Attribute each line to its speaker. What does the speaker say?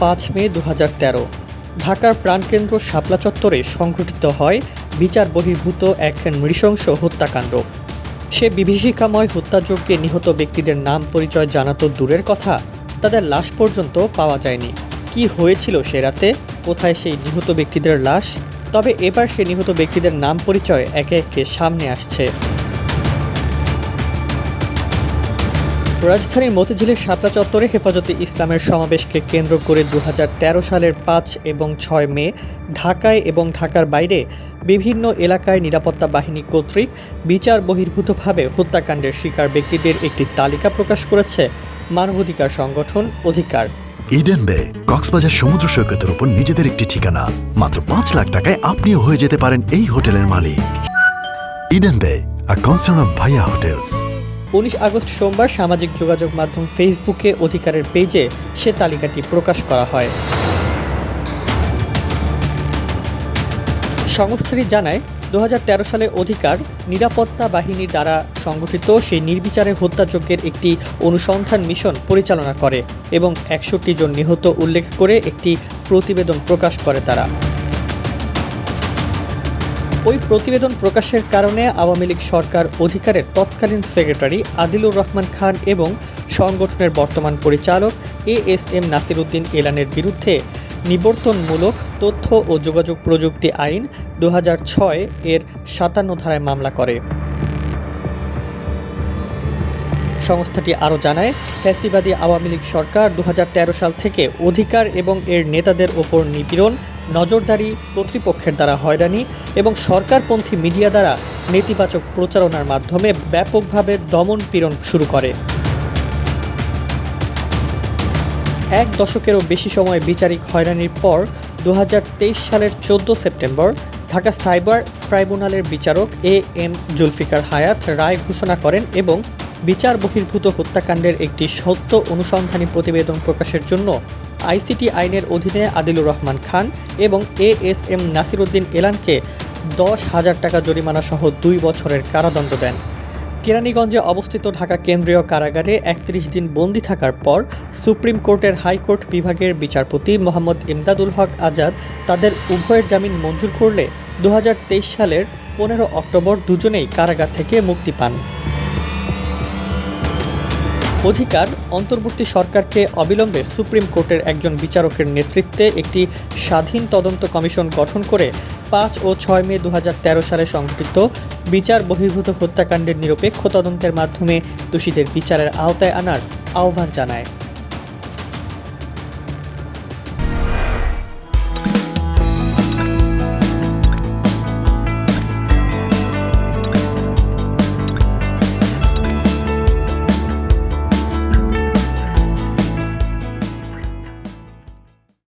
Speaker 1: পাঁচ মে দু হাজার তেরো। ঢাকার প্রাণকেন্দ্র শাপলা চত্বরে সংঘটিত হয় বিচার বহির্ভূত এক নৃশংস হত্যাকাণ্ড। সে বিভীষিকাময় হত্যাযজ্ঞে নিহত ব্যক্তিদের নাম পরিচয় জানা তো দূরের কথা, তাদের লাশ পর্যন্ত পাওয়া যায়নি। কি হয়েছিল সে রাতে? কোথায় সেই নিহত ব্যক্তিদের লাশ? তবে এবার সে নিহত ব্যক্তিদের নাম পরিচয় একে একে সামনে আসছে। রাজধানীর মতিঝিলের শাপলা চত্বরে হেফাজতে ইসলামের সমাবেশকে কেন্দ্র করে দুহাজার তেরো সালের পাঁচ এবং ছয় মে ঢাকায় এবং ঢাকার বাইরে বিভিন্ন এলাকায় নিরাপত্তা বাহিনী কর্তৃক বিচার বহির্ভূতভাবে হত্যাকাণ্ডের শিকার ব্যক্তিদের একটি তালিকা প্রকাশ করেছে মানবাধিকার সংগঠন অধিকার।
Speaker 2: ইডেন বে কক্সবাজার সমুদ্র সৈকতের উপর নিজেদের একটি ঠিকানা। মাত্র পাঁচ লাখ টাকায় আপনিও হয়ে যেতে পারেন এই হোটেলের মালিক। Eden Bay a concern of Bhaiya hotels
Speaker 1: উনিশ আগস্ট সোমবার সামাজিক যোগাযোগ মাধ্যম ফেসবুকে অধিকারের পেজে সে তালিকাটি প্রকাশ করা হয়। সংস্থাটি জানায় দু হাজার তেরো সালে অধিকার, নিরাপত্তা বাহিনীর দ্বারা সংগঠিত সেই নির্বিচারে হত্যাযজ্ঞের একটি অনুসন্ধান মিশন পরিচালনা করে এবং একষট্টি জন নিহত উল্লেখ করে একটি প্রতিবেদন প্রকাশ করে তারা। ওই প্রতিবেদন প্রকাশের কারণে আওয়ামী লীগ সরকার অধিকারের তৎকালীন সেক্রেটারি আদিলুর রহমান খান এবং সংগঠনের বর্তমান পরিচালক এ এস এম নাসিরুদ্দিন এলানের বিরুদ্ধে নিবর্তনমূলক তথ্য ও যোগাযোগ প্রযুক্তি আইন দু হাজার ছয় এর সাতান্ন ধারায় মামলা করে। সংস্থাটি আরও জানায়, ফ্যাসিবাদী আওয়ামী লীগ সরকার দু হাজার তেরো সাল থেকে অধিকার এবং এর নেতাদের ওপর নিপীড়ন, নজরদারি কর্তৃপক্ষের দ্বারা হয়রানি এবং সরকারপন্থী মিডিয়া দ্বারা নেতিবাচক প্রচারণার মাধ্যমে ব্যাপকভাবে দমন পীড়ন শুরু করে। এক দশকেরও বেশি সময় বিচারিক হয়রানির পর দু হাজার তেইশ সালের চোদ্দ সেপ্টেম্বর ঢাকা সাইবার ট্রাইব্যুনালের বিচারক এ এম জুলফিকার হায়াত রায় ঘোষণা করেন এবং বিচার বহির্ভূত হত্যাকাণ্ডের একটি সত্য অনুসন্ধানী প্রতিবেদন প্রকাশের জন্য আইসিটি আইনের অধীনে আদিলুর রহমান খান এবং এ এস এম নাসিরুদ্দিন এলানকে দশ হাজার টাকা জরিমানা সহ দুই বছরের কারাদণ্ড দেন। কেরানীগঞ্জে অবস্থিত ঢাকা কেন্দ্রীয় কারাগারে একত্রিশ দিন বন্দি থাকার পর সুপ্রিম কোর্টের হাইকোর্ট বিভাগের বিচারপতি মোহাম্মদ ইমদাদুল হক আজাদ তাদের উভয়ের জামিন মঞ্জুর করলে দু হাজার তেইশ সালের পনেরো অক্টোবর দুজনেই কারাগার থেকে মুক্তি পান। অধিকার অন্তর্বর্তী সরকারকে অবিলম্বে সুপ্রিম কোর্টের একজন বিচারকের নেতৃত্বে একটি স্বাধীন তদন্ত কমিশন গঠন করে পাঁচ ও ছয় মে দু হাজার তেরো সালে সংঘটিত বিচার বহির্ভূত হত্যাকাণ্ডের নিরপেক্ষ তদন্তের মাধ্যমে দোষীদের বিচারের আওতায় আনার আহ্বান জানায়।